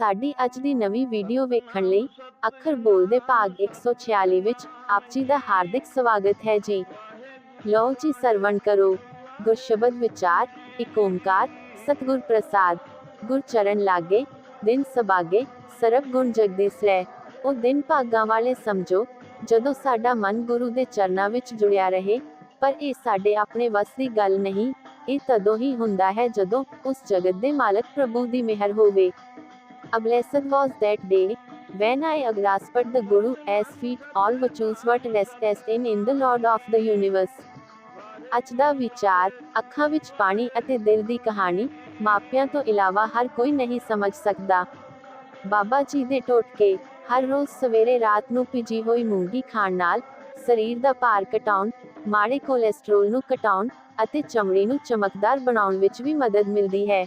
ਸਾਡੀ ਅੱਜ ਦੀ ਨਵੀਂ ਵੀਡੀਓ ਵੇਖਣ ਲਈ ਅੱਖਰ ਬੋਲਦੇ ਭਾਗ 146 ਵਿੱਚ ਆਪ ਜੀ ਦਾ ਹਾਰਦਿਕ ਸਵਾਗਤ ਹੈ ਜੀ। ਲਓ ਜੀ ਸਰਵਣ ਕਰੋ। ਗੁਰਸ਼ਬਦ ਵਿਚਾਰ ਏਕ ਓੰਕਾਰ ਸਤਿਗੁਰ ਪ੍ਰਸਾਦ। ਗੁਰ ਚਰਨ ਲਾਗੇ, ਦਿਨ ਸਬਾਗੇ, ਸਰਬ ਗੁਣ ਜਗਦੀਸ਼ ਰਹਿ ਉਹ ਦਿਨ ਭਾਗਾਂ ਵਾਲੇ ਸਮਝੋ, ਜਦੋਂ ਸਾਡਾ ਮਨ ਗੁਰੂ ਦੇ ਚਰਨਾਂ ਵਿੱਚ ਜੁੜਿਆ ਰਹੇ, ਪਰ ਇਹ ਸਾਡੇ ਆਪਣੇ ਵਸ ਦੀ ਗੱਲ ਨਹੀਂ, ਇਹ ਤਦੋਂ ਹੀ ਹੁੰਦਾ ਹੈ ਜਦੋਂ ਉਸ ਜਗਤ ਦੇ ਮਾਲਕ ਪ੍ਰਭੂ ਦੀ ਮਿਹਰ ਹੋਵੇ। A blessed was that day when I grasped the Guru as feet all virtues what restest in in the Lord of the universe. ਅੱਜ ਦਾ ਵਿਚਾਰ, ਅੱਖਾਂ ਵਿੱਚ ਪਾਣੀ ਅਤੇ ਦਿਲ ਦੀ ਕਹਾਣੀ, ਮਾਪਿਆਂ ਤੋਂ ਇਲਾਵਾ ਹਰ ਕੋਈ ਨਹੀਂ ਸਮਝ ਸਕਦਾ ਬਾਬਾ ਜੀ ਦੇ ਟੋਟਕੇ ਹਰ ਰੋਜ਼ ਸਵੇਰੇ ਰਾਤ ਨੂੰ ਭਿੱਜੀ ਹੋਈ ਮੂੰਗੀ ਖਾਣ ਨਾਲ, ਸਰੀਰ ਦਾ ਭਾਰ ਘਟਾਉਣ, ਮਾੜੇ ਕੋਲੇਸਟ੍ਰੋਲ ਨੂੰ ਘਟਾਉਣ ਅਤੇ ਚਮੜੀ ਨੂੰ ਚਮਕਦਾਰ ਬਣਾਉਣ ਵਿੱਚ ਵੀ ਮਦਦ ਮਿਲਦੀ ਹੈ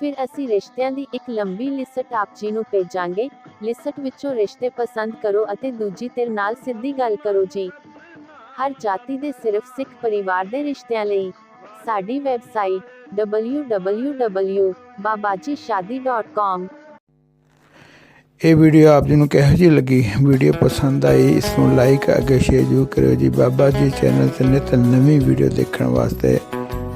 ਫਿਰ ਅਸੀਂ ਰਿਸ਼ਤਿਆਂ ਦੀ ਇੱਕ ਲੰਬੀ ਲਿਸਟ ਆਪ ਜੀ ਨੂੰ ਭੇਜਾਂਗੇ। ਲਿਸਟ ਵਿੱਚੋਂ ਰਿਸ਼ਤੇ ਪਸੰਦ ਕਰੋ ਅਤੇ ਦੂਜੀ ਧਿਰ ਨਾਲ ਸਿੱਧੀ ਗੱਲ ਕਰੋ ਜੀ। ਹਰ ਜਾਤੀ ਦੇ ਸਿਰਫ ਸਿੱਖ ਪਰਿਵਾਰ ਦੇ ਰਿਸ਼ਤਿਆਂ ਲਈ। ਸਾਡੀ ਵੈਬਸਾਈਟ www.babajishadi.com ਇਹ ਵੀਡੀਓ ਆਪ ਜੀ ਨੂੰ ਕਿਹੋ ਜਿਹੀ ਲੱਗੀ? ਵੀਡੀਓ ਪਸੰਦ ਆਈ, ਇਸ ਨੂੰ ਲਾਈਕ ਅੱਗੇ ਸ਼ੇਅਰ ਜ਼ਰੂਰ ਕਰਿਓ ਜੀ। ਬਾਬਾ ਜੀ ਚੈਨਲ ਤੇ ਨਿਤ ਨਵੀਂ ਵੀਡੀਓ ਦੇਖਣ ਵਾਸਤੇ